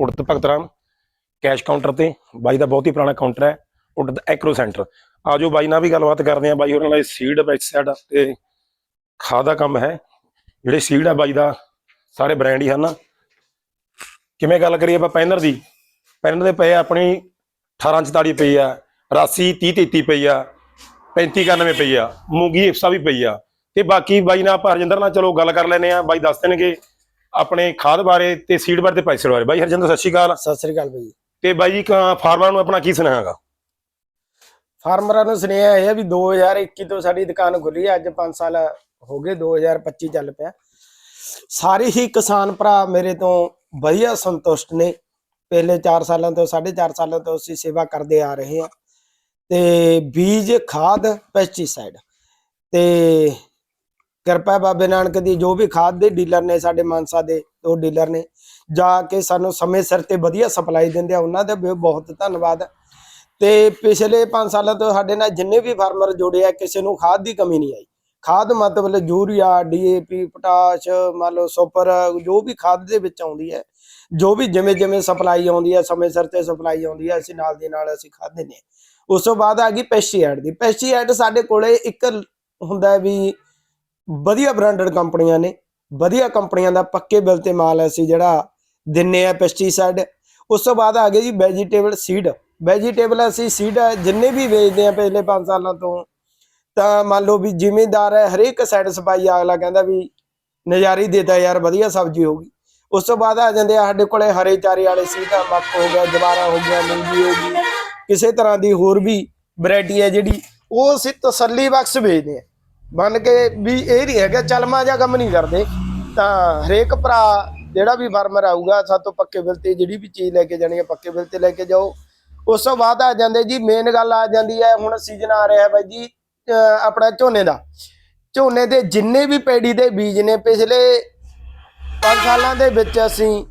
ਉੜਤ Bhagat Ram cash counter ਤੇ, ਬਾਈ ਦਾ ਬਹੁਤ ਹੀ ਪੁਰਾਣਾ ਕਾਊਂਟਰ ਹੈ, ਉੜਤ ਐਕਰੋ ਸੈਂਟਰ। ਆਜੋ ਬਾਈ ਨਾਲ ਵੀ ਗੱਲਬਾਤ ਕਰਦੇ ਆ ਬਾਈ ਉਹਨਾਂ ਨਾਲ ਸੀਡ ਪੈਸਟਿਸਾਈਡ ਤੇ ਖਾਦ ਦਾ ਕੰਮ ਹੈ। ਜਿਹੜੇ ਸੀਡ ਆ ਬਾਈ ਦਾ, ਸਾਰੇ ਬ੍ਰਾਂਡ ਹੀ ਹਨ। ਕਿਵੇਂ ਗੱਲ ਕਰੀਏ ਆਪਾਂ ਪੈਨਰ ਦੀ? ਪੈਨਰ ਦੇ ਪਏ ਆ ਆਪਣੀ 1844 ਪਈ ਆ 80 3033 ਪਈ ਆ 3591 ਪਈ ਆ, ਮੂੰਗੀ ਇਫਸਾ ਵੀ ਪਈ ਆ। ਤੇ ਬਾਕੀ ਬਾਈ ਨਾਲ ਆਪਾਂ ਰਜਿੰਦਰ ਨਾਲ ਚਲੋ ਗੱਲ ਕਰ ਲੈਨੇ ਆ ਬਾਈ ਦੱਸ ਦੇਣਗੇ ਆਪਣੇ ਖਾਦ ਬਾਰੇ ਤੇ ਸੀਡ ਬਾਰੇ ਤੇ ਪੈਸੇ ਬਾਰੇ। ਬਾਈ ਹਰਜਿੰਦਰ ਸਤਿ ਸ਼੍ਰੀ ਅਕਾਲ। ਸਤਿ ਸ੍ਰੀ ਅਕਾਲ ਭਾਈ। ਤੇ ਬਾਈ ਜੀ ਫਾਰਮਰਾਂ ਨੂੰ ਆਪਣਾ ਕੀ ਸੁਨੇਹਾ ਹੈਗਾ? ਫਾਰਮਰਾਂ ਨੂੰ ਸੁਨੇਹਾ ਇਹ ਹੈ ਵੀ 2021 ਤੋਂ ਸਾਡੀ ਦੁਕਾਨ ਖੁੱਲੀ ਹੈ ਅੱਜ 5 ਸਾਲ ਹੋ ਗਏ 2025 ਚੱਲ ਪਿਆ। ਸਾਰੇ ਹੀ ਕਿਸਾਨ ਭਰਾ ਮੇਰੇ ਤੋਂ ਵਧੀਆ ਸੰਤੁਸ਼ਟ ਨੇ। ਪਹਿਲੇ 4 ਸਾਲਾਂ ਤੋਂ 4.5 ਸਾਲਾਂ ਤੋਂ ਅਸੀਂ ਸੇਵਾ ਕਰਦੇ ਆ ਰਹੇ ਹਾਂ। ਤੇ ਬੀਜ ਖਾਦ ਪੈਸਟੀਸਾਈਡ ਤੇ ਕਿਰਪਾ ਬਾਬੇ ਨਾਨਕ ਦੀ, ਜੋ ਵੀ ਖਾਦ ਦੇ ਡੀਲਰ ਨੇ ਸਾਡੇ ਮਾਨਸਾ ਦੇ, ਉਹ ਡੀਲਰ ਨੇ, ਜਾ ਕੇ ਸਾਨੂੰ ਸਮੇਂ ਸਿਰ ਤੇ ਵਧੀਆ ਸਪਲਾਈ ਦਿੰਦੇ ਆ, ਉਹਨਾਂ ਦਾ ਵੀ ਬਹੁਤ ਧੰਨਵਾਦ। ਤੇ ਪਿਛਲੇ 5 ਸਾਲਾਂ ਤੋਂ ਸਾਡੇ ਨਾਲ ਜਿੰਨੇ ਵੀ ਫਾਰਮਰ ਜੁੜੇ ਆ, ਕਿਸੇ ਨੂੰ ਖਾਦ ਦੀ ਕਮੀ ਨਹੀਂ ਆਈ। ਖਾਦ ਮਤਲਬ ਯੂਰੀਆ ਡੀਏਪੀ ਪੋਟਾਸ਼, ਮੰਨ ਲਓ ਸੁਪਰ, ਜੋ ਵੀ ਖਾਦ ਦੇ ਵਿੱਚ ਆਉਂਦੀ ਹੈ, ਜੋ ਵੀ ਜਿਵੇਂ ਜਿਵੇਂ ਸਪਲਾਈ ਆਉਂਦੀ ਹੈ, ਸਮੇਂ ਸਿਰ ਤੇ ਸਪਲਾਈ ਆਉਂਦੀ ਹੈ, ਅਸੀਂ ਨਾਲ ਦੀ ਨਾਲ ਅਸੀਂ ਖਾਦ ਦਿੰਦੇ ਹਾਂ। ਉਸ ਤੋਂ ਬਾਅਦ ਆ ਗਈ ਪੈਸਟੀਸਾਈਡ ਦੀ ਪੈਸਟੀਸਾਈਡ ਸਾਡੇ ਕੋਲੇ ਇੱਕ ਹੁੰਦਾ ਵੀ ਵਧੀਆ ਬ੍ਰਾਂਡਡ ਕੰਪਨੀਆਂ ਨੇ, ਵਧੀਆ ਕੰਪਨੀਆਂ ਦਾ ਪੱਕੇ ਬਿੱਲ ਤੇ ਮਾਲ ਅਸੀਂ ਜਿਹੜਾ ਦਿੰਨੇ ਆ ਪੈਸਟੀਸਾਈਡ ਉਸ ਤੋਂ ਬਾਅਦ ਆ ਗਏ ਜੀ ਵੈਜੀਟੇਬਲ ਸੀਡ ਵੈਜੀਟੇਬਲ ਅਸੀਂ ਸੀਡ ਜਿੰਨੇ ਵੀ ਵੇਚਦੇ ਆ ਪਿਛਲੇ 5 ਸਾਲਾਂ ਤੋਂ, ਤਾਂ ਮੰਨ ਲਓ ਵੀ ਜ਼ਿਮੀਂਦਾਰ ਹੈ, ਹਰੇਕ ਸੈਟੀਸਫਾਈ ਅਗਲਾ ਕਹਿੰਦਾ ਵੀ ਨਜ਼ਾਰੀ ਦੇਤਾ ਯਾਰ, ਵਧੀਆ ਸਬਜ਼ੀ ਹੋਗੀ ਉਸ ਤੋਂ ਬਾਅਦ ਆ ਜਾਂਦੇ ਆ ਸਾਡੇ ਕੋਲੇ ਹਰੇ ਚਾਰੇ ਵਾਲੇ ਸੀਡ ਆ, ਮੱਕ ਹੋ ਗਿਆ, ਜਵਾਰਾ ਹੋ ਗਿਆ, ਮੂੰਗੀ ਹੋ ਗਈ, ਕਿਸੇ ਤਰ੍ਹਾਂ ਦੀ ਹੋਰ ਵੀ ਵੈਰਾਈਟੀ ਹੈ ਜਿਹੜੀ ਉਹ ਅਸੀਂ ਤਸੱਲੀ ਬਖਸ਼ ਵੇਚਦੇ ਆ। ਬਣ ਕੇ ਵੀ ਇਹ ਨਹੀਂ ਹੈਗਾ ਚਲਮਾ ਜਾਂ ਕੰਮ ਨਹੀਂ ਕਰਦੇ। ਤਾਂ ਹਰੇਕ ਭਰਾ ਜਿਹੜਾ ਵੀ ਫਾਰਮਰ ਆਊਗਾ ਸਾਤੋਂ ਪੱਕੇ ਬਿੱਲ ਤੇ ਜਿਹੜੀ ਵੀ ਚੀਜ਼ ਲੈ ਕੇ ਜਾਣੀ ਹੈ ਪੱਕੇ ਬਿੱਲ ਤੇ ਲੈ ਕੇ ਜਾਓ। ਉਸ ਤੋਂ ਬਾਅਦ ਆ ਜਾਂਦੇ ਜੀ ਮੇਨ ਗੱਲ ਆ ਜਾਂਦੀ ਹੈ ਹੁਣ ਸੀਜ਼ਨ ਆ ਰਿਹਾ ਬਾਈ ਜੀ ਆਪਣਾ ਝੋਨੇ ਦਾ। ਝੋਨੇ ਦੇ ਜਿੰਨੇ ਵੀ ਪੈੜੀ ਦੇ ਬੀਜ ਨੇ, ਪਿਛਲੇ 5 ਸਾਲਾਂ ਦੇ ਵਿੱਚ ਅਸੀਂ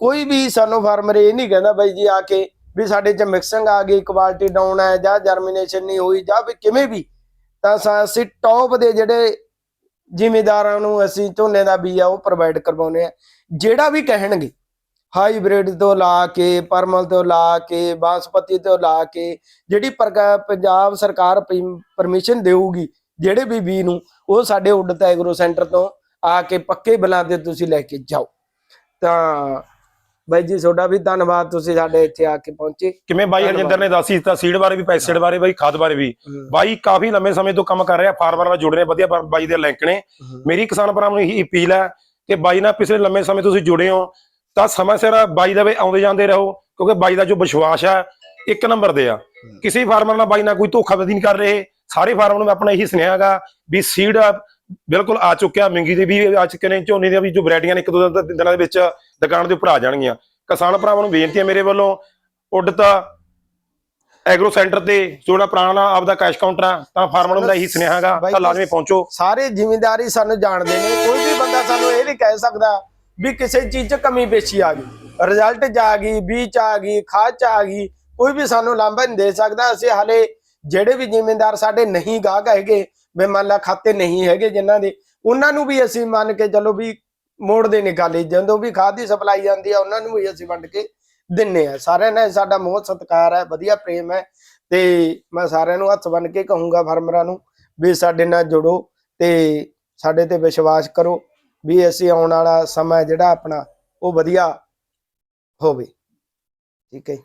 ਕੋਈ ਵੀ ਸਾਨੂੰ ਫਾਰਮਰ ਇਹ ਨਹੀਂ ਕਹਿੰਦਾ ਬਾਈ ਜੀ ਆ ਕੇ ਵੀ ਸਾਡੇ ਚ ਮਿਕਸਿੰਗ ਆ ਗਈ ਕੁਆਲਿਟੀ ਡਾਊਨ ਹੈ ਜਾਂ ਜਰਮੀਨੇਸ਼ਨ ਨਹੀਂ ਹੋਈ, ਜਾਂ ਵੀ ਕਿਵੇਂ ਵੀ ਤਾਂ ਅਸੀਂ ਟੌਪ ਦੇ ਜਿਹੜੇ ਜ਼ਿਮੀਦਾਰਾਂ ਨੂੰ ਅਸੀਂ ਝੋਨੇ ਦਾ ਬੀਜ ਆ, ਉਹ ਪ੍ਰੋਵਾਈਡ ਕਰਵਾਉਨੇ ਆ ਜਿਹੜਾ ਵੀ ਕਹਿਣਗੇ ਹਾਈਬ੍ਰਿਡ ਤੋਂ ਲਾ ਕੇ ਪਰਮਲ ਤੋਂ ਲਾ ਕੇ, ਬਾਸਪਤੀ ਤੋਂ ਲਾ ਕੇ, ਜਿਹੜੀ ਪ੍ਰਕਾ- ਪੰਜਾਬ ਸਰਕਾਰ ਪਰਮਿਸ਼ਨ ਦੇਊਗੀ, ਜਿਹੜੇ ਵੀ ਬੀ ਨੂੰ, ਉਹ ਸਾਡੇ ਉੱਡਤ ਐਗਰੋ ਸੈਂਟਰ ਤੋਂ ਆ ਕੇ ਪੱਕੇ ਬਲਾਂ ਤੇ ਤੁਸੀਂ ਲੈ ਕੇ ਜਾਓ। ਤਾਂ ਬਾਈ ਜੀ ਤੁਹਾਡਾ ਵੀ ਧੰਨਵਾਦ ਤੁਸੀਂ ਸਾਡੇ ਇੱਥੇ ਆ ਕੇ ਪਹੁੰਚੇ। ਕਿਵੇਂ ਬਾਈ ਹਰਜਿੰਦਰ ਨੇ ਦੱਸੀ ਦਿੱਤਾ ਸੀਡ ਬਾਰੇ ਵੀ ਪੈਸਟਿਸਾਈਡ ਬਾਰੇ ਬਾਈ ਖਾਦ ਬਾਰੇ ਵੀ। ਬਾਈ ਕਾਫੀ ਲੰਮੇ ਸਮੇਂ ਤੋਂ ਕੰਮ ਕਰ ਰਿਹਾ ਫਾਰਮਰ ਨਾਲ ਜੁੜ ਰਹੇ ਵਧੀਆ ਬਾਈ ਦੇ ਲਿੰਕ ਨੇ। ਮੇਰੀ ਕਿਸਾਨ ਭਰਾਵਾਂ ਨੂੰ ਇਹੀ ਅਪੀਲ ਹੈ ਕਿ ਬਾਈ ਨਾਲ ਪਿਛਲੇ ਲੰਮੇ ਸਮੇਂ ਤੁਸੀਂ ਜੁੜੇ ਹੋ ਤਾਂ ਸਮਾਂ ਸਿਰ ਬਾਈ ਦਾ ਵੇ ਆਉਂਦੇ ਜਾਂਦੇ ਰਹੋ ਕਿਉਂਕਿ ਬਾਈ ਦਾ ਜੋ ਵਿਸ਼ਵਾਸ ਹੈ ਇੱਕ ਨੰਬਰ ਦੇ ਆ। ਕਿਸੇ ਫਾਰਮਰ ਨਾਲ ਬਾਈ ਨਾਲ ਕੋਈ ਧੋਖਾਧੜੀ ਨਹੀਂ ਕਰ ਰਹੇ ਸਾਰੇ ਫਾਰਮਰ ਨੂੰ ਮੈਂ ਆਪਣਾ ਇਹੀ ਸੁਨੇਹਾ ਹੈਗਾ ਵੀ ਸੀਡ ਬਿਲਕੁਲ ਆ ਚੁੱਕਿਆ ਮਿੰਗੀ ਦੇ ਵੀ ਆ ਚੁੱਕੇ ਨੇ ਝੋਨੇ ਦੀਆਂ ਵੀ ਜੋ ਵੈਰਾਈਟੀਆਂ ਨੇ ਇੱਕ ਦੋ ਦਿਨਾਂ ਦੇ ਵਿੱਚ ਦੁਕਾਨ ਦੇ ਉੱਪਰ ਆ ਜਾਣਗੀਆਂ। ਕਿਸਾਨ ਭਰਾਵਾਂ ਨੂੰ ਬੇਨਤੀ ਹੈ ਮੇਰੇ ਵੱਲੋਂ ਉੱਡਤਾ ਐਗਰੋ ਸੈਂਟਰ ਤੇ ਜਿਹੜਾ ਪੁਰਾਣਾ ਆਪਦਾ ਕੈਸ਼ ਕਾਊਂਟਰ ਆ ਤਾਂ ਫਾਰਮਰ ਨੂੰ ਮੇਰਾ ਇਹੀ ਸੁਨੇਹਾ ਹੈਗਾ ਬਾਈ ਤਾਂ ਲਾਜ਼ਮੀ ਪਹੁੰਚੋ। ਸਾਰੇ ਜ਼ਿਮੀਂਦਾਰੀ ਸਾਨੂੰ ਜਾਣਦੇ ਨੇ ਕੋਈ ਵੀ ਬੰਦਾ ਸਾਨੂੰ ਇਹ ਨਹੀਂ ਕਹਿ ਸਕਦਾ ਵੀ ਕਿਸੇ ਚੀਜ਼ 'ਚ ਕਮੀ ਪੇਸ਼ੀ ਆ ਗਈ। ਰਿਜ਼ਲਟ 'ਚ ਆ ਗਈ ਬੀਜ ਆ ਗਈ ਖਾਦ 'ਚ ਆ ਗਈ ਕੋਈ ਵੀ ਸਾਨੂੰ ਲਾਂਭਾ ਨਹੀਂ ਦੇ ਸਕਦਾ। ਅਸੀਂ ਹਾਲੇ ਜਿਹੜੇ ਵੀ ਜ਼ਿਮੀਂਦਾਰ ਸਾਡੇ ਨਹੀਂ ਗਾਹਕ ਹੈਗੇ ਵੀ ਮੰਨ ਲਾ ਖਾਤੇ ਨਹੀਂ ਹੈਗੇ ਜਿਨ੍ਹਾਂ ਦੇ ਉਹਨਾਂ ਨੂੰ ਵੀ ਅਸੀਂ ਮੰਨ ਕੇ ਚੱਲੋ ਵੀ ਮੋੜ ਦੇ ਨਿਕਾਲੇ ਜਦੋਂ ਵੀ ਖਾਦ ਦੀ ਸਪਲਾਈ ਜਾਂਦੀ ਆ, ਉਹਨਾਂ ਨੂੰ ਵੀ ਅਸੀਂ ਵੰਡ ਕੇ ਦਿੰਨੇ ਆ। ਸਾਰਿਆਂ ਨਾਲ ਸਾਡਾ ਮੋਹ ਸਤਿਕਾਰ ਹੈ, ਵਧੀਆ ਪ੍ਰੇਮ ਹੈ ਤੇ ਮੈਂ ਸਾਰਿਆਂ ਨੂੰ ਹੱਥ ਬੰਨ ਕੇ ਕਹੂੰਗਾ ਫਾਰਮਰਾਂ ਨੂੰ ਵੀ ਸਾਡੇ ਨਾਲ ਜੁੜੋ ਤੇ ਸਾਡੇ ਤੇ ਵਿਸ਼ਵਾਸ ਕਰੋ ਵੀ ਅਸੀਂ ਆਉਣ ਵਾਲਾ ਸਮਾਂ ਜਿਹੜਾ ਆਪਣਾ, ਉਹ ਵਧੀਆ ਹੋਵੇ। ਠੀਕ ਹੈ